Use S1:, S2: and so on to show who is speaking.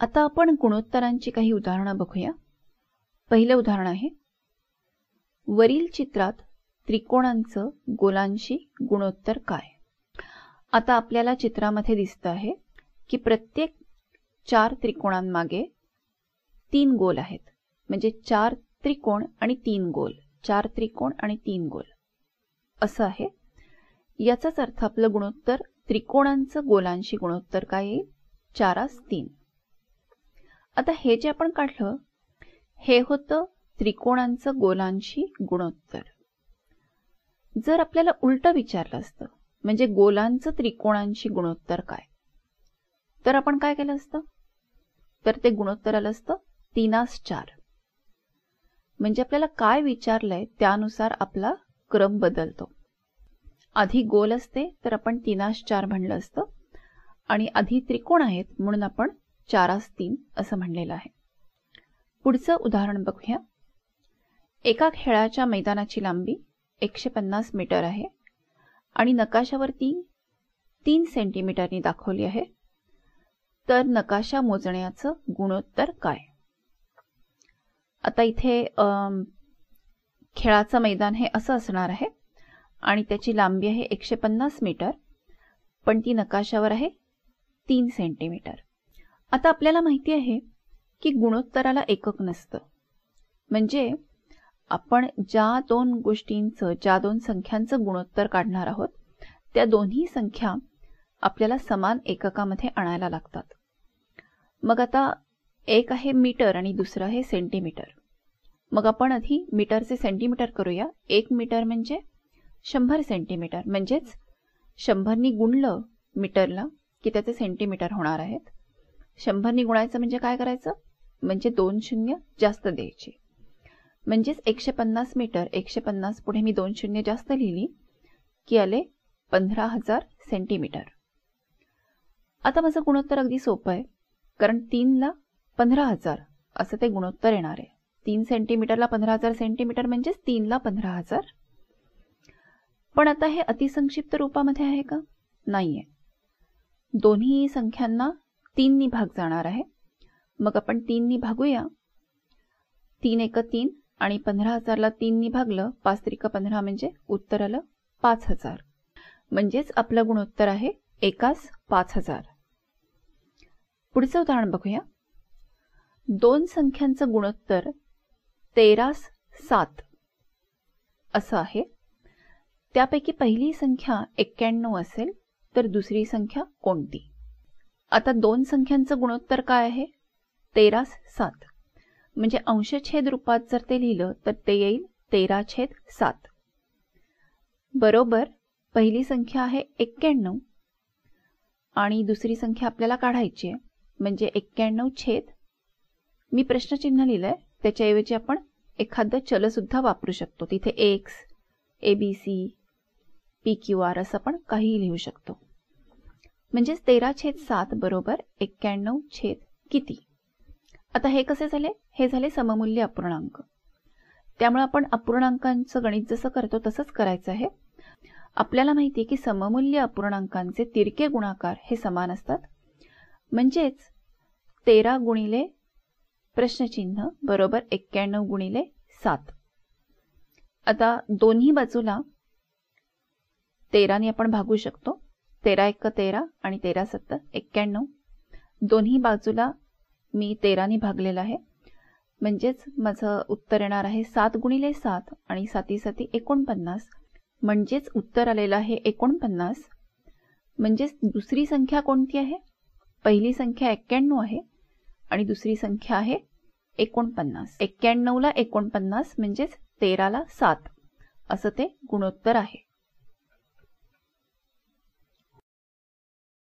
S1: आता आपण गुणोत्तरांची काही उदाहरणं बघूया. पहिलं उदाहरण आहे. वरील चित्रात त्रिकोणांचं गोलांशी गुणोत्तर काय? आता आपल्याला चित्रामध्ये दिसतं आहे की प्रत्येक चार त्रिकोणांमागे तीन गोल आहेत. म्हणजे चार त्रिकोण आणि तीन गोल. चार त्रिकोण आणि तीन गोल. असं आहे. याचाच अर्थ आपलं गुणोत्तर त्रिकोणांचं गोलांशी गुणोत्तर काय येईल? चारास तीन. आता हे जे आपण काढलं हे होतं त्रिकोणांचं गोलांशी गुणोत्तर. जर आपल्याला उलट विचारलं असतं म्हणजे गोलांचं त्रिकोणांशी गुणोत्तर काय? तर आपण काय केलं असतं? तर ते गुणोत्तर आलं असतं तीनास चार. म्हणजे आपल्याला काय विचारलंय त्यानुसार आपला क्रम बदलतो. आधी गोल असते तर आपण तीनास चार म्हणलं असतं. आणि आधी त्रिकोण आहेत म्हणून आपण चारास तीन असं म्हणलेलं आहे. पुढचं उदाहरण बघूया. एका खेळाच्या मैदानाची लांबी एकशे पन्नास मीटर आहे आणि नकाशावरती तीन सेंटीमीटरनी दाखवली आहे. तर नकाशा मोजण्याचं गुणोत्तर काय? आता इथे खेळाचं मैदान हे असं असणार आहे आणि त्याची लांबी आहे एकशे पन्नास मीटर पण ती नकाशावर आहे तीन सेंटीमीटर. आता आपल्याला माहिती आहे की गुणोत्तराला एकक नसतं. म्हणजे आपण ज्या दोन गोष्टींचं ज्या दोन संख्यांचं गुणोत्तर काढणार आहोत त्या दोन्ही संख्या आपल्याला समान एककामध्ये आणायला लागतात. मग आता एक आहे मीटर आणि दुसरं आहे सेंटीमीटर. मग आपण आधी मीटरचे सेंटीमीटर करूया. एक मीटर म्हणजे शंभर सेंटीमीटर. म्हणजेच शंभरनी गुणलं मीटरला की त्याचे सेंटीमीटर होणार आहेत. शंभरनी गुणायचं म्हणजे काय करायचं? म्हणजे दोन शून्य जास्त द्यायची. म्हणजेच एकशे पन्नास मीटर एकशे पन्नास पुढे मी दोन शून्य जास्त लिहिली की आले पंधरा हजार सेंटीमीटर. आता माझं गुणोत्तर अगदी सोपं आहे कारण तीनला पंधरा हजार असं ते गुणोत्तर येणार आहे. तीन सेंटीमीटरला पंधरा हजार सेंटीमीटर म्हणजेच तीनला पंधरा हजार. पण आता हे अतिसंक्षिप्त रूपामध्ये आहे का? नाहीये. दोन्ही संख्यांना तीननी भाग जाणार आहे. मग आपण तीननी भागूया. तीन एक तीन आणि पंधरा हजारला तीननी भागलं पाच त्रिक पंधरा म्हणजे उत्तर आलं पाच हजार. म्हणजेच आपलं गुणोत्तर आहे एकास पाच हजार. पुढचं उदाहरण बघूया. दोन संख्यांचं गुणोत्तर तेरास सात. असं आहे. त्यापैकी पहिली संख्या एक्क्याण्णव असेल तर दुसरी संख्या कोणती? आता दोन संख्यांचं गुणोत्तर काय आहे? तेरास सात. म्हणजे अंशछेद रूपात जर ते लिहिलं तर ते येईल तेरा छेद सात. बरोबर पहिली संख्या आहे एक्क्याण्णव. आणि दुसरी संख्या आपल्याला काढायची आहे म्हणजे एक्क्याण्णव छेद. मी प्रश्नचिन्ह लिहिलंय त्याच्याऐवजी आपण एखादं चलसुद्धा वापरू शकतो. तिथे X A B C P Q R असं आपण काहीही लिहू शकतो. म्हणजेच तेरा छेद सात बरोबर एक्क्याण्णव छेद किती? आता हे कसे झाले? हे झाले सममूल्य अपूर्णांक. त्यामुळे आपण अपूर्णांकांचं गणित जसं करतो तसंच करायचं आहे. आपल्याला माहिती आहे की सममूल्य अपूर्णांकांचे तिरके गुणाकार हे समान असतात. म्हणजेच तेरा गुणिले प्रश्नचिन्ह बरोबर एक्क्याण्णव गुणिले सात. आता दोन्ही बाजूला तेराने आपण भागू शकतो. तेरा एक तेरा आणि तेरा सत्तर एक्क्याण्णव. दोन्ही बाजूला मी तेराने भागलेलं आहे. म्हणजेच माझं उत्तर येणार आहे सात गुणिले सात आणि साती साती एकोणपन्नास. म्हणजेच उत्तर आलेलं आहे एकोणपन्नास. म्हणजेच दुसरी संख्या कोणती आहे? पहिली संख्या एक्क्याण्णव आहे आणि दुसरी संख्या आहे एकोणपन्नास. एक्क्याण्णवला एकोणपन्नास म्हणजेच तेराला सात. असं ते गुणोत्तर आहे.